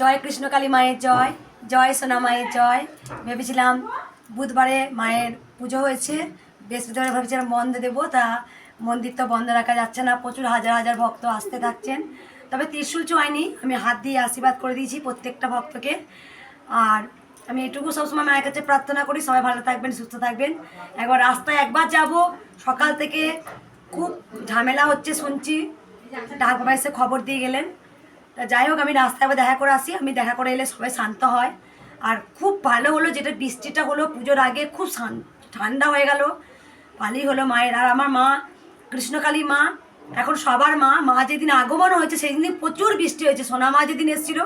জয় কৃষ্ণকালী মায়ের জয় জয় সোনা মায়ের জয়। ভেবেছিলাম বুধবারে মায়ের পুজো হয়েছে। বৃহস্পতিবারে ভেবেছিলাম বন্ধ দেবো, তা মন্দির তো বন্ধ রাখা যাচ্ছে না, প্রচুর হাজার হাজার ভক্ত আসতে থাকছেন। তবে ত্রিশুল চোয়াইনি আমি হাত দিয়ে আশীর্বাদ করে দিয়েছি প্রত্যেকটা ভক্তকে। আর আমি এটুকু সবসময় মায়ের কাছে প্রার্থনা করি, সবাই ভালো থাকবেন, সুস্থ থাকবেন। একবার রাস্তায় একবার যাব, সকাল থেকে খুব ঝামেলা হচ্ছে শুনছি। ডাক এসে খবর দিয়ে গেলেন। তা যাই হোক, আমি রাস্তায় আবার দেখা করে আসি। আমি দেখা করে এলে সবাই শান্ত হয়। আর খুব ভালো হলো যেটা বৃষ্টিটা হলো, পুজোর আগে খুব ঠান্ডা হয়ে গেল। ভালোই হলো মায়ের। আর আমার মা, কৃষ্ণকালী মা, এখন সবার মা। মা যেদিন আগমন হয়েছে সেই দিন প্রচুর বৃষ্টি হয়েছে। সোনা মা যেদিন এসেছিল,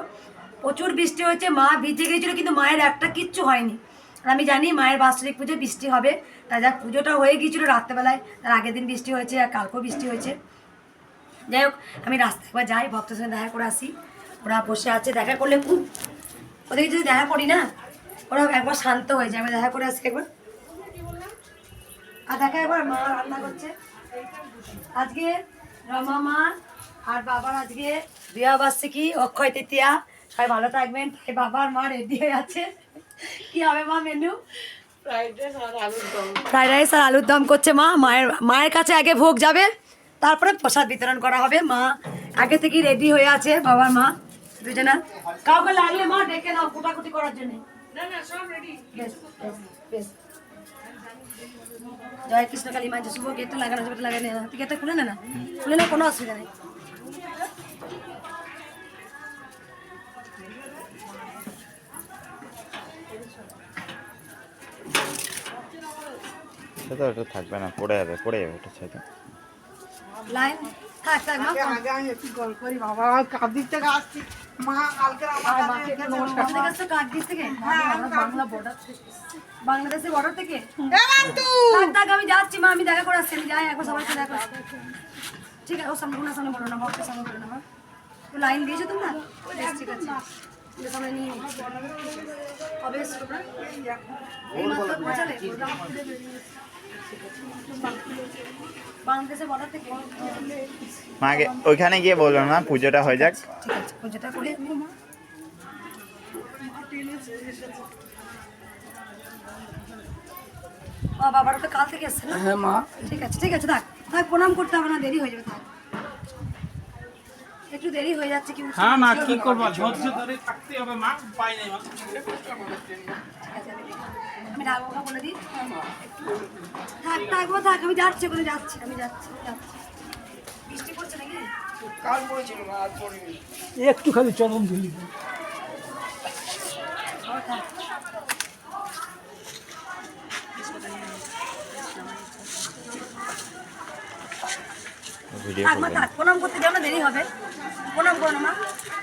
প্রচুর বৃষ্টি হয়েছে। মা ভিজে গিয়েছিল, কিন্তু মায়ের একটা কিচ্ছু হয়নি। আর আমি জানি মায়ের বাৎসরিক পুজো বৃষ্টি হবে। তা যাক, পুজোটা হয়ে গিয়েছিল রাত্রেবেলায়। তার আগের দিন বৃষ্টি হয়েছে আর কালকেও বৃষ্টি হয়েছে। যাই হোক আমি রাস্তায় একবার যাই ভক্তের সঙ্গে দেখা করে আসি। ওরা বসে আছে দেখা করলে খুব ওদেরকে যদি দেখা করি না ওরা একবার শান্ত হয়ে যায়। আমি দেখা করে আসি একবার। আর দেখা একবার মা রান্না করছে। আজকে রমা মা আর বাবার আজকে বিবাহবার্ষিকী অক্ষয় তৃতীয়া। সবাই ভালো থাকবেন। তাই বাবার মা রেডি হয়ে আছে। কি হবে মা মেনু ফ্রাইড রাইস আর আলুর দম করছে মা। মায়ের মায়ের কাছে আগে ভোগ যাবে। তারপরে প্রসাদ বিতরণ করা হবে মা। আগে থেকেই রেডি হয়ে আছে বাবার মা দুজনা। কাউকে লাগলে মা ডেকে নাও কুটাকুটি করার জন্য। জয় কৃষ্ণ কালী মা যে শুভ গেটটা লাগানো যাবে লাগানো না। তুই গেটটা খুলে নে না? খুলে না কোনো অসুবিধা নেই। সে তো ওটা থাকবে না পড়ে যাবে পড়ে যাবে ওটা দাও। লাইন। থাক থাক মা আগে আমি একটু গল্প করি বাবা কাদির থেকে? আসছি মা কালকে আমার কাছে কাছে কাকদ্বীপ থেকে? আমরা বাংলা বর্ডার থেকে বাংলাদেশের বর্ডার থেকে থাক থাক আমি যাচ্ছি মা আমি দেখা করে আসছি আমি যাই একবার সবার সাথে দেখা করে ঠিক আছে ও সামনে কোনো সামনে বলো না ভক্তের সামনে বলো না মা। তো লাইন দিয়েছ তোমরা? বেশ, ঠিক আছে। সামনে নিয়ে নিই। কবে তোমরা। এই মাত্র পৌঁছালে। মাকে ওইখানে গিয়ে বলল না পুজোটা হয়ে যাক। ঠিক আছে পুজোটা করে মা। ও বাবারা তো কাল থেকে এসছে না? হ্যাঁ মা। ঠিক আছে ঠিক আছে থাক থাক প্রণাম করতে হবে না দেরি হয়ে যাবে থাক। একটু দেরি হয়ে যাচ্ছে কি হ্যাঁ মা কি। করব? ধৈর্য ধরে থাকতে হবে মা উপায় নেই মা। আমি বলে দিই। থাক থাক থাক আমি যাচ্ছি ওখানে যাচ্ছি আমি যাচ্ছি যাচ্ছি। বৃষ্টি পড়ছে নাকি? কাল পড়েছিল আজ পড়িনি। একটু খালি চরম দিলি থাক। মা থাক প্রণাম করতে যাও না দেরি হবে। প্রণাম করো না মা।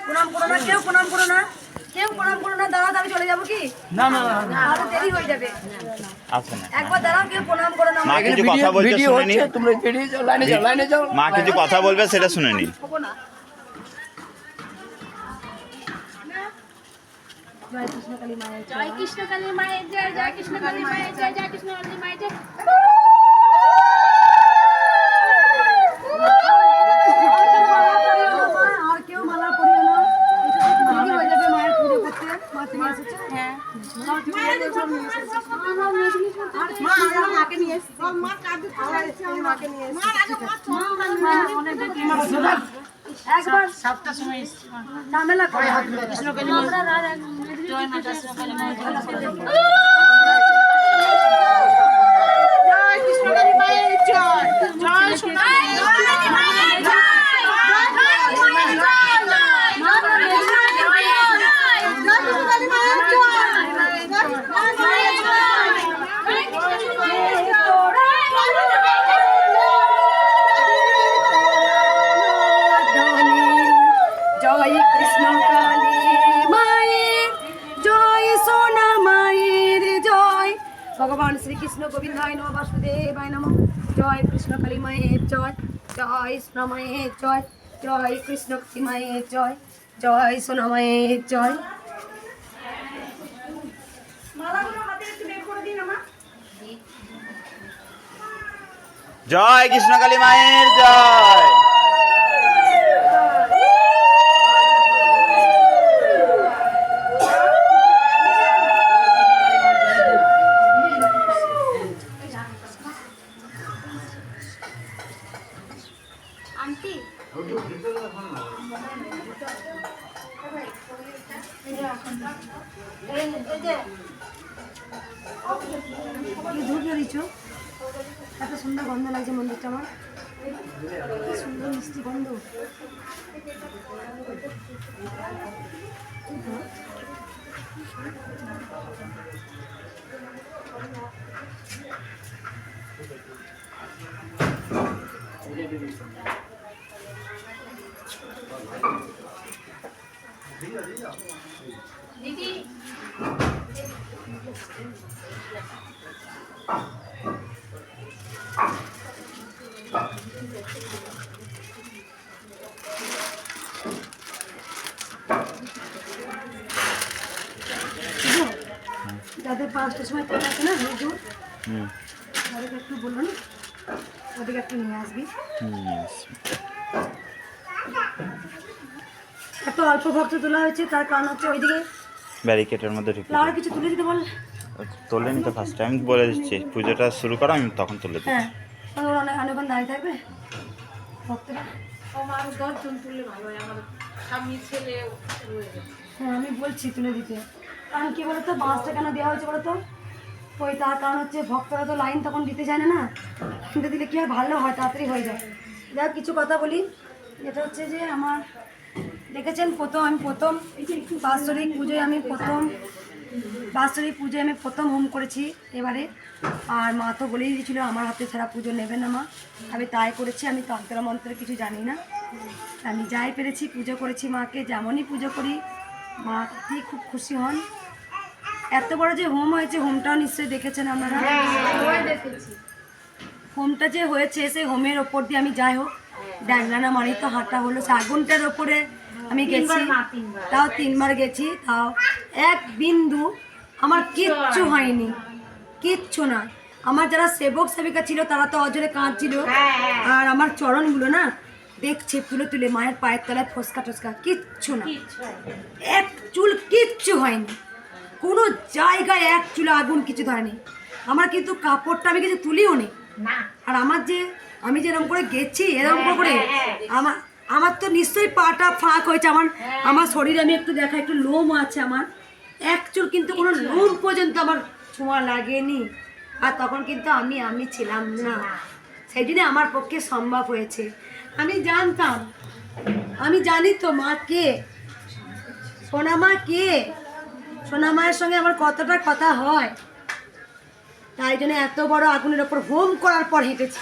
প্রণাম করো না কেউ প্রণাম করো না। কেউ প্রণাম করো না দাঁড়াও আমি চলে যাব কি? না না না তাহলে দেরি হয়ে যাবে। আসে না একবার দাঁড়াও কেউ প্রণাম করো না মা কিছু কথা বলছে শুনে নি তোমরা বেরিয়ে যাও লাইনে যাও লাইনে যাও। মা কিছু কথা বলবে সেটা শুনে নি জয় কৃষ্ণ কালী মায়ের জয়। কৃষ্ণ কালী মায়ের জয় জয় কৃষ্ণ কালী মায়ের জয় জয় কৃষ্ণ কালী মায়ের জয়। একবার। সাতটার সময় এসেছি ঝামেলা করে। কৃষ্ণ কালী জয় মা কৃষ্ণ জয় কৃষ্ণ জয়। জয় সোনা গোবিন্দ গোবিন্দায় নম বাসুদেবায় নম। জয় কৃষ্ণ কালী মায়ের জয় জয় সোনা মায়ের জয় জয় কৃষ্ণ কালী মায়ের জয় জয়। সোনা মায়ের জয় কৃষ্ণ কৃষ্ণকালী মায়ের জয়। জ্বলিয়েছ এত সুন্দর গন্ধ লাগছে মন্দিরটা আমার। সুন্দর মিষ্টি গন্ধ। যাদের পাঁচটার সময় ট্রেন আছে না রোজ হুম। তাদেরকে একটু বলুন ওদেরকে একটু নিয়ে আসবি। এত অল্প ভক্ত তোলা হয়েছে তার কারণ হচ্ছে ওইদিকে ব্যারিকেডের মধ্যে ঢুকে আর কিছু তুলে দিতে বল। তোলেনি তো ফার্স্ট টাইম বলে দিচ্ছি পুজোটা শুরু করো আমি তখন তুলে দিচ্ছি। হ্যাঁ ওরা অনেক অনেকক্ষণ দাঁড়িয়ে থাকবে। ভক্তরা। ও মানুষ দশজন তুললে ভালো হয় আমার স্বামী ছেলে হ্যাঁ আমি বলছি তুলে দিতে। কারণ কি বলতো, বাসটা কেন দেওয়া হয়েছে বলতো? ওই তার কারণ হচ্ছে ভক্তরা তো লাইন তখন দিতে চায় না। কিন্তু দিলে কি হয় ভালো হয়, তাড়াতাড়ি হয়ে যায়। যাই কিছু কথা বলি। যেটা হচ্ছে যে আমার, দেখেছেন প্রথম, আমি প্রথম বাৎসরিক পুজোয় আমি প্রথম, বাৎসরিক পুজোয় আমি প্রথম হোম করেছি এবারে। আর মা তো বলেই দিয়েছিল, আমার হাতে ছাড়া পুজো নেবে না মা। আমি তাই করেছি, আমি তন্ত্র মন্ত্র কিছু জানি না। আমি যাই পেরেছি, পুজো করেছি মাকে, যেমনই পুজো করি, মা খুব খুশি হন। এত বড় যে হোম হয়েছে হোমটাও নিশ্চয়ই দেখেছেন আপনারা? হোমটা যে হয়েছে সেই হোমের ওপর দিয়ে আমি যাই হোক ড্যাংলানা মারি তো হাঁটা হলো সে আগুনটার ওপরে আমি গেছি। তাও তিনবার গেছি তাও এক বিন্দু আমার কিচ্ছু হয়নি। কিচ্ছু না। আমার যারা সেবক সেবিকা ছিল তারা তো অজরে কাঁদছিল। আর আমার চরণগুলো না দেখছে তুলে তুলে মায়ের পায়ের তলায় ফসকা টসকা কিচ্ছু না। এক চুল কিচ্ছু হয়নি। কোনো জায়গায় এক চুল আগুন কিছু ধরেনি। আমার কিন্তু কাপড়টা আমি কিছু তুলিও নি। আর আমার যে আমি যেরকম করে গেছি এরকম করে আমার আমার তো নিশ্চয়ই পাটা ফাঁক হয়েছে। আমার আমার শরীরে আমি একটু দেখা একটু লোম আছে আমার। এক চুল কিন্তু কোনো লোম পর্যন্ত আমার ছোঁয়া লাগেনি। আর তখন কিন্তু আমি আমি ছিলাম না। সেই জন্য আমার পক্ষে সম্ভব হয়েছে। আমি জানতাম। আমি জানি তো মা কে সোনা মা কে। সোনা মায়ের সঙ্গে আমার কতটা কথা হয় তাই জন্য এত বড় আগুনের ওপর হোম করার পর হেঁটেছি।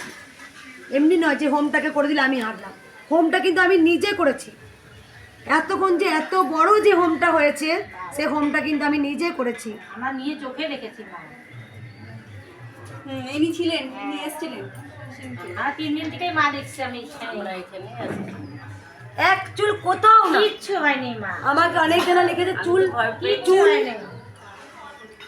এমনি নয় যে হোমটাকে করে দিলে আমি হারলাম। হোমটা কিন্তু আমি নিজে করেছি। এতক্ষণ যে এত বড় যে হোমটা হয়েছে সে হোমটা কিন্তু আমি নিজে করেছি। আমরা নিয়ে চোখে দেখেছি মা ইনি ছিলেন ইনি এসেছিলেন। আর তিন দিন থেকেই মা দেখছি আমি এখানে এক চুল কোথাও না। কিচ্ছু হয়নি মা। আমাকে অনেক জনা লিখেছে চুল চুল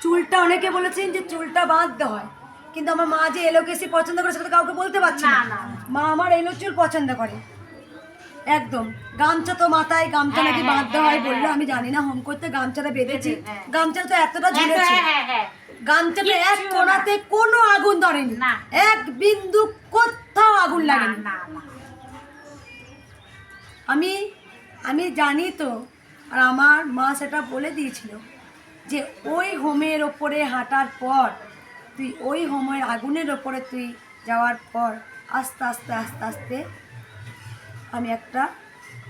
চুলটা অনেকে বলেছেন যে চুলটা বাঁধতে হয়। কিন্তু আমার মা যে এলোকেসি পছন্দ করে সেটা কাউকে বলতে পারছি না। মা আমার এলো চুল পছন্দ করে। একদম। গামছা তো মাথায় গামছা হ্যাঁ, নাকি হ্যাঁ, বাঁধতে হ্যাঁ, হয়। বলল আমি জানি না হোম করতে গামছাটা বেঁধেছি। বেঁধে। গামছা তো এতটা ঝুলেছে। গামছাতে এক কোনাতে কোনো আগুন ধরেনি। এক বিন্দু কোথাও আগুন লাগেনি। না। আমি আমি জানি তো আর আমার মা সেটা বলে দিয়েছিল যে ওই হোমের ওপরে হাঁটার পর তুই ওই হোমের আগুনের ওপরে তুই যাওয়ার পর আস্তে আস্তে আস্তে আস্তে আমি একটা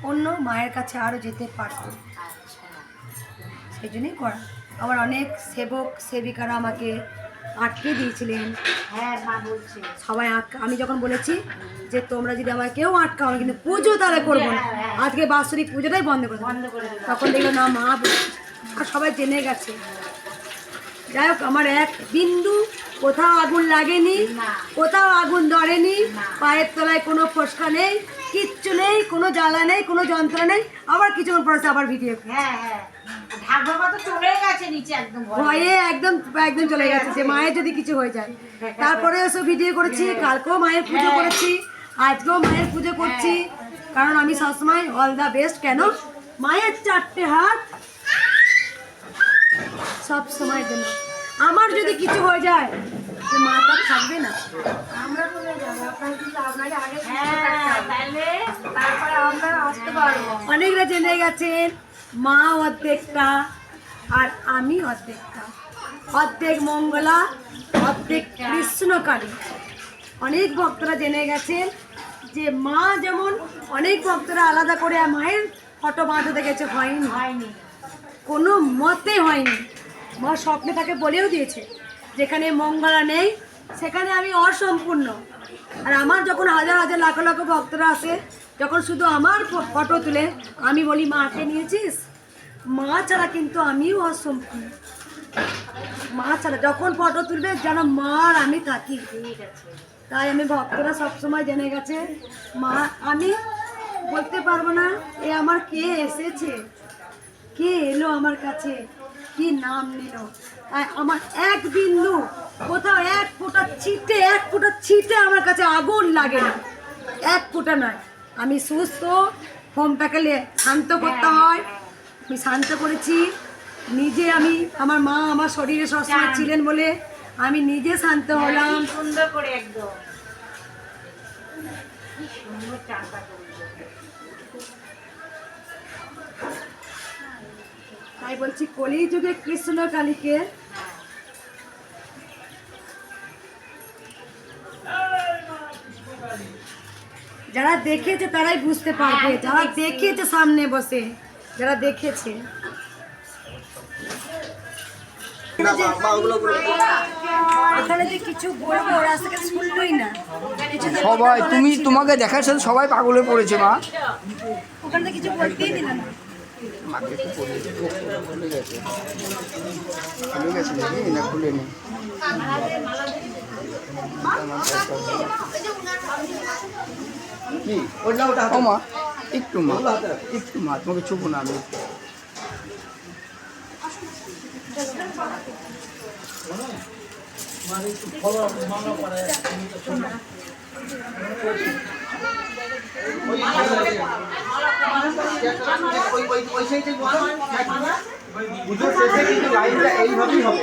অন্য মায়ের কাছে আরও যেতে পারব আচ্ছা। সেই জন্যই করা। আমার অনেক সেবক সেবিকারা আমাকে আটকে দিয়েছিলেন। হ্যাঁ মা বলছে। সবাই আটকা আমি যখন বলেছি যে তোমরা যদি আমার কেউ আটকাও না কিন্তু পুজো তাহলে করব না। আজকে বাৎসরিক পুজোটাই বন্ধ করে বন্ধ করে তখন দেখল না মা। আর সবাই জেনে গেছে। যাই হোক আমার এক বিন্দু কোথাও আগুন লাগেনি কোথাও আগুন ধরেনি পায়ের তলায় কোনো ফসকা নেই কিচ্ছু নেই কোনো জ্বালা নেই কোনো যন্ত্রণা নেই। আবার কিছুক্ষণ পরে আবার ভিডিও হ্যাঁ হ্যাঁ। ভয়ে। একদম একদম চলে গেছে যে মায়ের যদি কিছু হয়ে যায়। তারপরে সব ভিডিও করেছি কালকেও মায়ের পুজো করেছি আজকেও মায়ের পুজো করছি। কারণ আমি সবসময় অল দ্য বেস্ট কেন? মায়ের চারটে হাত সব সময় জন্য। আমার যদি কিছু হয়ে যায় যে মাটা থাকবে না। আমরা হ্যাঁ অনেকরা জেনে গেছেন মা অর্ধেকটা আর আমি অর্ধেকটা। অর্ধেক মঙ্গলা অর্ধেক কৃষ্ণকালী। অনেক ভক্তরা জেনে গেছেন যে মা যেমন অনেক ভক্তরা আলাদা করে মায়ের ফটো বাঁধাতে গেছে হয়নি। হয়নি। কোনো মতে হয়নি। মা স্বপ্নে তাকে বলেও দিয়েছে যেখানে মঙ্গলা নেই সেখানে আমি অসম্পূর্ণ। আর আমার যখন হাজার হাজার লাখ লাখ ভক্তরা আসে যখন শুধু আমার ফটো তুলে, আমি বলি, মাকে নিয়েছিস? মা ছাড়া কিন্তু আমিও অসম্পূর্ণ মা ছাড়া। যখন ফটো তুলবে, যেন মা আর আমি থাকি। তাই আমি ভক্তরা সবসময় জেনে গেছে, মা, আমি বলতে পারব না, এ আমার কে এসেছে? কে এলো আমার কাছে? কি নাম নিল? আমার এক বিন্দু, কোথাও এক ফোঁটা ছিটে, এক ফোঁটা ছিটে আমার কাছে আগুন লাগে না। এক ফোঁটা নয়। আমি সুস্থ হোমটাকে লে- শান্ত করতে হয়। আমি শান্ত করেছি। নিজে আমি আমার মা আমার শরীরে সবসময় ছিলেন বলে আমি নিজে শান্ত হলাম। সুন্দর করে একদম। তাই বলছি কলি যুগে কৃষ্ণ কালীকে যারা দেখেছে তারাই বুঝতে পারবে। যারা দেখেছে সামনে বসে যারা দেখেছে। এখানে যে কিছু বলব ওরা আজকে শুনলই না। সবাই তুমি তোমাকে দেখার সাথে সবাই পাগলে পড়েছে মা। ওখানে কিছু বলতেই দিল মাকে একটু পড়ে খুলে গেছে খুলে গেছে নাকি? না খুলে নেই কি? ও মা একটু মা একটু মা তোমাকে চুপো না আমি। হ্যাঁ হবে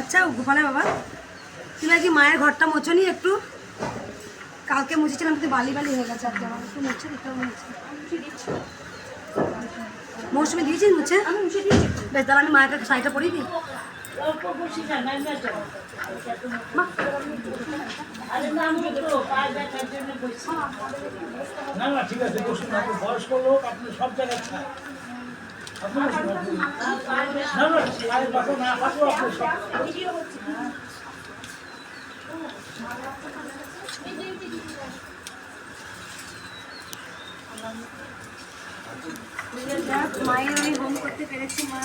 আচ্ছা গোপালের বাবা তুমি কি মায়ের ঘরটা মোচনি একটু? কালকে মুছেছিলাম কিন্তু বালি বালি হয়ে গেছে আজকে আমার একটু মুছে দিতে। মৌসুমি দিয়েছিস মুছে? আমি মুছে দিয়েছি। বেশ তাহলে আমি মায়ের কাছে শাড়িটা পরিয়ে দিই। না না ঠিক আছে বসুন আপনি বয়স্ক লোক আপনি সব জায়গায় খান না না মায়ের আমি হোম করতে পেরেছি, মা।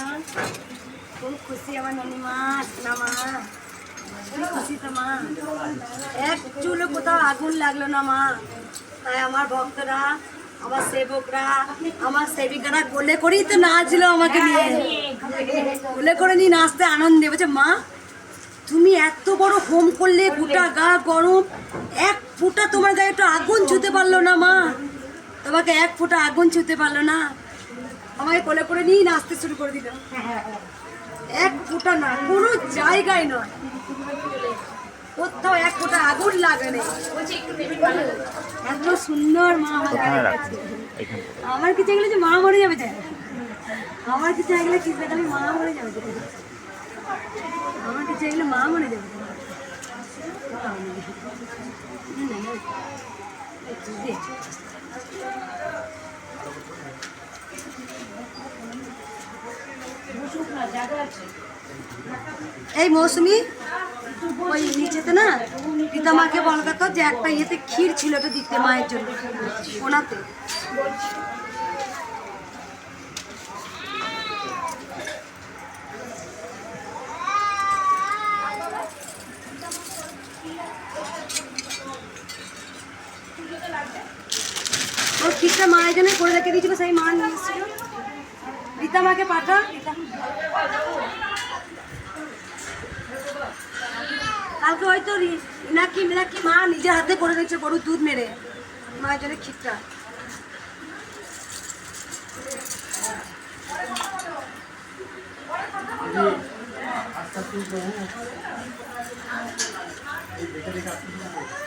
কোথাও আগুন লাগল না মা। তাই আমার আমার সেবকরা, আমার সেবিকারা গোলে করেই তো নাচলো আমাকে গোলে করে নিয়ে নাচতে আনন্দে বলছে, মা, তুমি এত বড় হোম করলে গোটা গা গরম। এক ফুটা তোমার গায়ে একটু আগুন ছুতে পারল না মা। তোমাকে এক ফুটা আগুন ছুতে পারল না। আমাকে কোলে করে নিয়ে নাচতে শুরু করে দিল। এক ফুটা না কোনো জায়গায় নয়। কোথাও এক ফুটা আগুন লাগে নেই। এত সুন্দর মা আমার কাছে। এখানে আমার কিছু গেলে যে মা মরে যাবে যে আমার কিছু গেলে কিছু গেলে মা মরে যাবে। আমার কিছু গেলে মা মরে যাবে। না, এই মৌসুমি, ওই নিচেতে না পিতা মাকে বলতো যে একটা ইয়েতে ক্ষীর ছিল এটা দিতে মায়ের জন্য, ওনাতে। ও মায়ের জন্য করে রেখে দিয়েছিল, সেই মা নিয়েছিল রীতা মাকে পাঠা রীতা কালকে হয়তো ইনাকি মিনাকি মা নিজের হাতে করে রেখেছে গরুর দুধ মেরে। মায়ের জন্য খিটটা মৌসুমি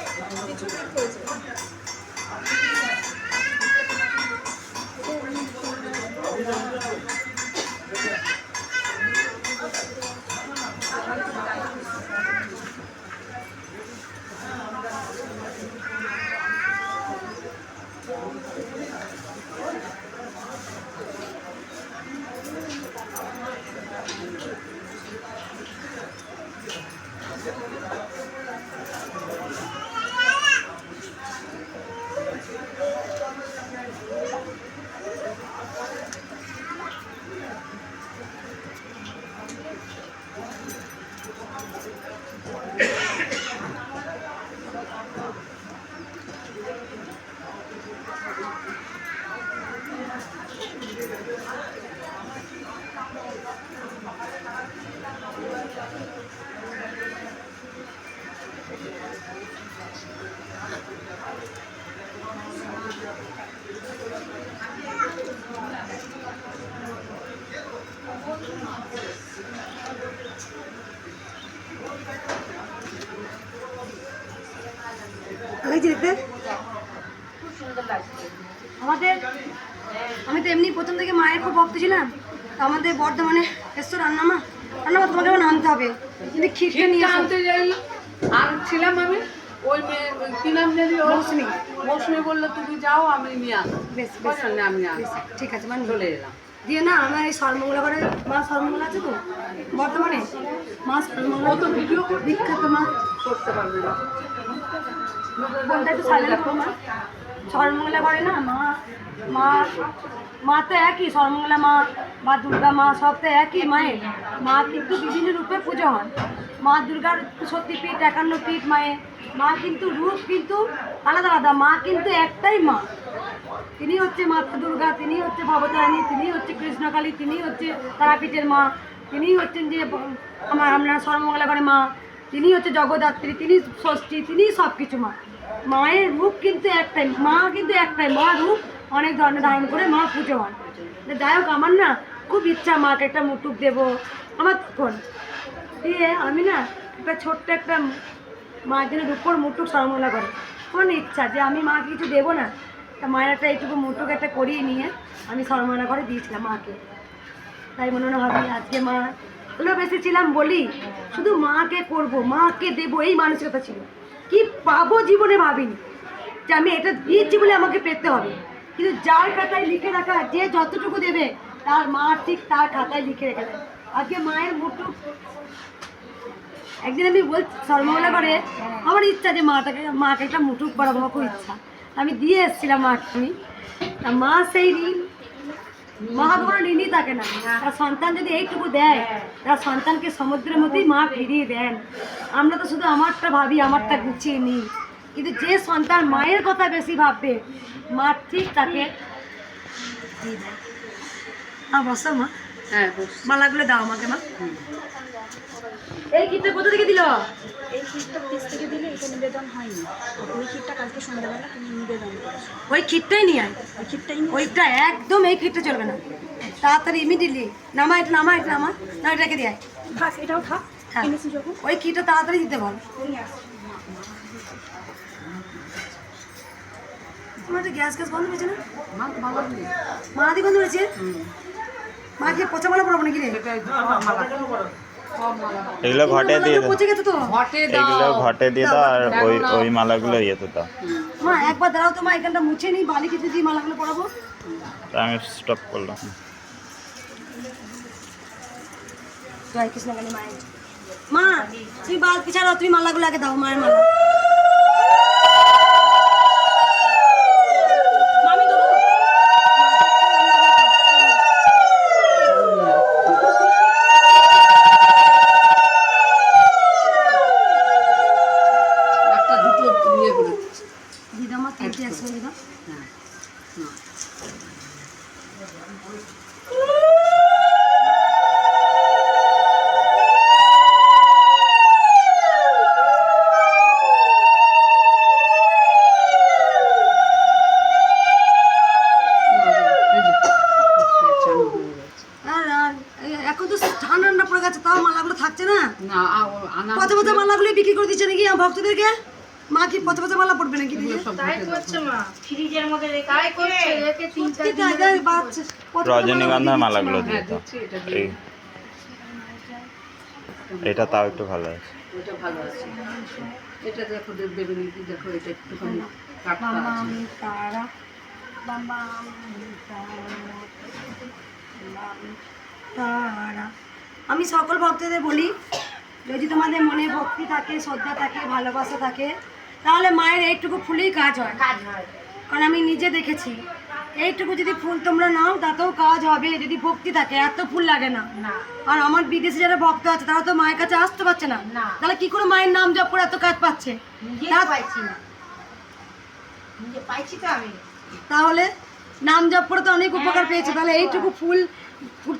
মৌসুমী। মৌসুমি বলল তুমি যাও আমি নিয়ে আসো বেশ বেশ। আমি ঠিক আছে মানে চলে এলাম। দিয়ে না আমার এই সর্বমঙ্গলা করে মা সর্বমঙ্গলা আছে তো? বর্তমানে মা সর্বমঙ্গলা তো ভিডিও বিখ্যাত মা। করতে পারবে না। কোনটা একটু সাইলেন্ট মা। সর্বমঙ্গলা করে না? মা মা মা তো একই সর্বমঙ্গলা মা বা দুর্গা মা সব তো একই মায়ের। মা কিন্তু বিভিন্ন রূপে পুজো হয়। মা দুর্গার সত্যি পীঠ, একান্ন পীঠ মায়ের। মা কিন্তু রূপ কিন্তু আলাদা আলাদা, মা কিন্তু একটাই মা। তিনি হচ্ছে মাতা দুর্গা, তিনি হচ্ছে ভবতারিণী, তিনি হচ্ছে কৃষ্ণকালী, তিনি হচ্ছে তারাপীঠের মা, তিনি হচ্ছেন যে আমার, আমরা সর্বমঙ্গলা করে মা, তিনি হচ্ছে জগদ্ধাত্রী, তিনি ষষ্ঠী, তিনি সব কিছু মা। মায়ের রূপ কিন্তু একটাই, মা কিন্তু একটাই, মা রূপ অনেক ধরনের ধারণ করে মা পুজো তো যাই হোক, আমার না খুব ইচ্ছা মাকে একটা মুটুক দেবো, আমার তখন। দিয়ে আমি না একটা ছোট্ট একটা মায়ের জন্য রূপর মুটুক সরমলা করে। কোন ইচ্ছা যে আমি মাকে কিছু দেবো না, তা মায়ের একটা এইটুকু মুটুক একটা করিয়ে নিয়ে আমি সরমলা করে দিয়েছিলাম মাকে। তাই মনে হয় ভাবি, আজকে মা ভালোবেসে ছিলাম বলি, শুধু মাকে করব, মাকে দেবো, এই মানসিকতা ছিল। কি পাবো জীবনে ভাবিনি যে আমি এটা দিয়েছি বলে আমাকে পেতে হবে। কিন্তু যার খাতায় লিখে রাখা, যে যতটুকু দেবে, তার মা ঠিক তার খাতায় লিখে রেখে দেয়। আজকে মায়ের মুটুক একদিন আমি বল সর্বমঙ্গলা করে আমার ইচ্ছা যে মাটাকে মাকে একটা পড়াবো আমার খুব ইচ্ছা। আমি দিয়ে এসেছিলাম মাকে। আমি তা মা সেই ঋণ মা কোনো ঋণই থাকে না, তার সন্তান যদি এইটুকু দেয়, তার সন্তানকে সমুদ্রের মধ্যেই মা ফিরিয়ে দেন। আমরা তো শুধু আমারটা ভাবি, আমারটা গুছিয়ে নিই। কিন্তু যে সন্তান মায়ের কথা বেশি ভাববে, মা ঠিক তাকে বসো মা। হ্যাঁ মালাগুলো দাও আমাকে মা। এই কিনতে কোথা থেকে দিল? এই ক্ষীরটা পিস থেকে দিলে এটা নিবেদন হয়নি। ওই ক্ষীরটা কালকে সন্ধ্যাবেলা তুমি নিবেদন করেছ। ওই ক্ষীরটাই নিয়ে আয়। ওই ক্ষীরটাই ওইটা একদম এই ক্ষীরটা চলবে না। তাড়াতাড়ি ইমিডিয়েটলি নামা এটা নামা এটা নামা। না এটাকে দিয়ে আয়। এটাও থাক হ্যাঁ। ওই কিটা তাড়াতাড়ি দিতে বল। তোমার গ্যাস গ্যাস বন্ধ হয়েছে না? মা মালাদি বন্ধ হয়েছে? মা কি পচা মালা পড়াবো নাকি রে? এগুলো ঘটে দিয়ে দাও। পচে গেছে তো? এগুলো ঘটে দিয়ে দাও আর ওই ওই মালাগুলো ইয়েতে দাও। মা একবার দাঁড়াও তো মা এখানটা মুছে নিই বালি কিছু দিয়ে মালাগুলো পড়াবো তা আমি স্টপ করলাম। জয় কৃষ্ণ কালী মায়ের। মা তুমি বাল পিছাড়াও তুমি মালাগুলো আগে দাও মায়ের মালা মামি দেবো একটা দুটো ইয়ে করে দিদা মা তিনটে একসঙ্গে দিদা এই যে চালু হয়ে গেছে আর আর এ- এখন তো ঠান্ডা ঠান্ডা পড়ে গেছে তাও মালাগুলো থাকছে না না আ- ও আনা পচা পচা মালাগুলো বিক্রি করে দিচ্ছে নাকি আমার ভক্তদেরকে? মা কি পচা পচা মালা পড়বে নাকি ফ্রিজের মধ্যে তাই করছে তিন চার বাচ্চা রজনীগন্ধার মালাগুলো দিয়ে হ্যাঁ দাও এটা তাও একটু ভালো আছে। ওইটা ভালো আছে। এটা দেখো দেবে নাকি? এটা আছে। বাবা তারা। আমি সকল ভক্তদের বলি যদি তোমাদের মনে ভক্তি থাকে শ্রদ্ধা থাকে ভালোবাসা থাকে তাহলে মায়ের এইটুকু ফুলেই কাজ হয়। কাজ হয়। কারণ আমি নিজে দেখেছি এইটুকু যদি ফুল তোমরা নাও তাতেও কাজ হবে যদি ভক্তি থাকে এত ফুল লাগে না। আর আমার বিদেশে যারা ভক্ত আছে তারা তো মায়ের কাছে আসতে পারছে না। তাহলে কি করে মায়ের নাম জপ করে এত কাজ পাচ্ছে? তাহলে নাম জপ করে তো অনেক উপকার পেয়েছে। তাহলে এইটুকু ফুল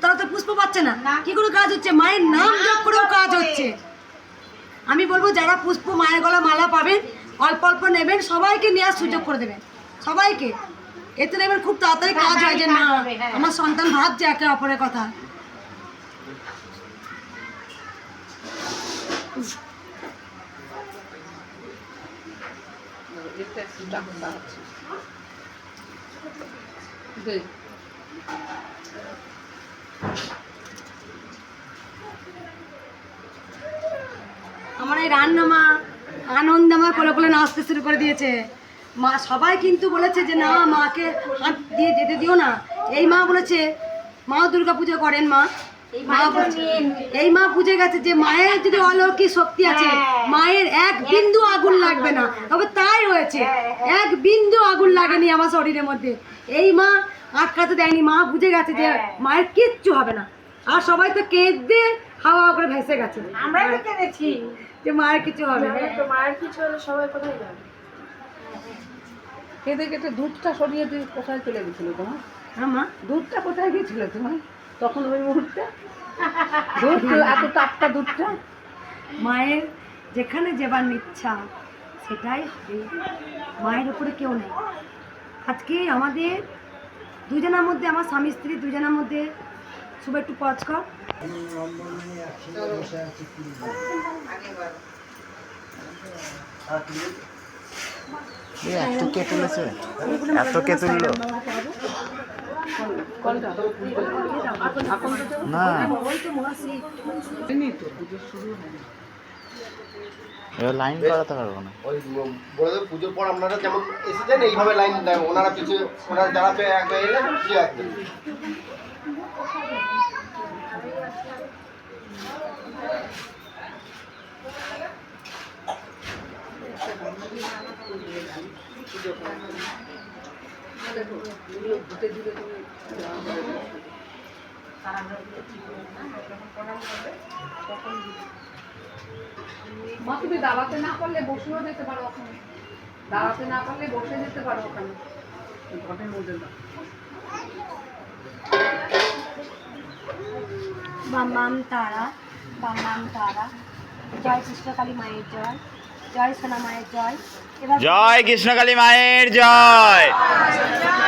তারা তো পুষ্প পাচ্ছে না। কি করে কাজ হচ্ছে? মায়ের নাম জপ করেও কাজ হচ্ছে। আমি বলব যারা পুষ্প মায়ের গলা মালা পাবেন অল্প অল্প নেবেন সবাইকে নেওয়ার সুযোগ করে দেবেন। সবাইকে। এতে দেখবেন খুব তাড়াতাড়ি কাজ হয় যে না হ্যাঁ। আমার সন্তান ভাবছে একে অপরের কথা একটু কাটটা আছে দে আমার এই রান্না মা আনন্দ আমার কোলে কোলে নাচতে শুরু করে দিয়েছে। মা সবাই কিন্তু বলেছে যে না মাকে হাত দিয়ে যেতে দিও না। এই মা বলেছে মাও দুর্গা পুজো করেন মা। এই মা বুঝে গেছে যে মায়ের যদি অলৌকিক শক্তি আছে মায়ের এক বিন্দু আগুন লাগবে না। তবে তাই হয়েছে। এক বিন্দু আগুন লাগেনি আমার শরীরের মধ্যে। এই মা আটকাতে দেয়নি মা বুঝে গেছে যে মায়ের কিচ্ছু হবে না। আর সবাই তো কেঁদে হাওয়া হাওয়া করে ভেসে গেছে। আমরা তো কেঁদেছি। যে মায়ের কিছু হবে না। তো মায়ের কিছু হলে সবাই কোথায় যাবে? কেঁদে কেটে দুধটা সরিয়ে দিয়ে কোথায় চলে গেছিল তোমার? হ্যাঁ মা। দুধটা কোথায় গিয়েছিল তোমার? তখন ওই মুহূর্তে? দুধ এত টাটকা দুধটা? মায়ের যেখানে যেবার ইচ্ছা সেটাই হবে। মায়ের উপরে কেউ নেই। আজকে আমাদের দুজনের মধ্যে আমার স্বামী স্ত্রী দুজনের মধ্যে। শুভ একটু পজ কর। না হয়নি তো পুজো শুরু হয়নি এবার লাইন করাতে পারব না। ওই বলে দেবো পুজোর পর আপনারা যেমন এসেছেন এইভাবে লাইন দেয় ওনারা পিছিয়ে ওনারা যারা পেয়ে একবার এলে পিছিয়ে আসবেন দেখো এগুলো ঘুটে দিলে তুমি মা তুমি দাঁড়াতে না পারলে বসেও যেতে পারো ওখানে। দাঁড়াতে না পারলে বসে যেতে পারো ওখানে। ঘটের মধ্যে দাও বাম বাম তারা বাম বাম তারা। জয় কৃষ্ণকালী মায়ের জয় জয় সোনা মায়ের জয়। জয় কৃষ্ণকালী মায়ের জয়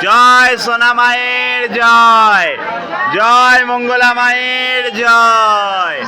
জয় সোনা মায়ের জয় জয় মঙ্গলা মায়ের জয়।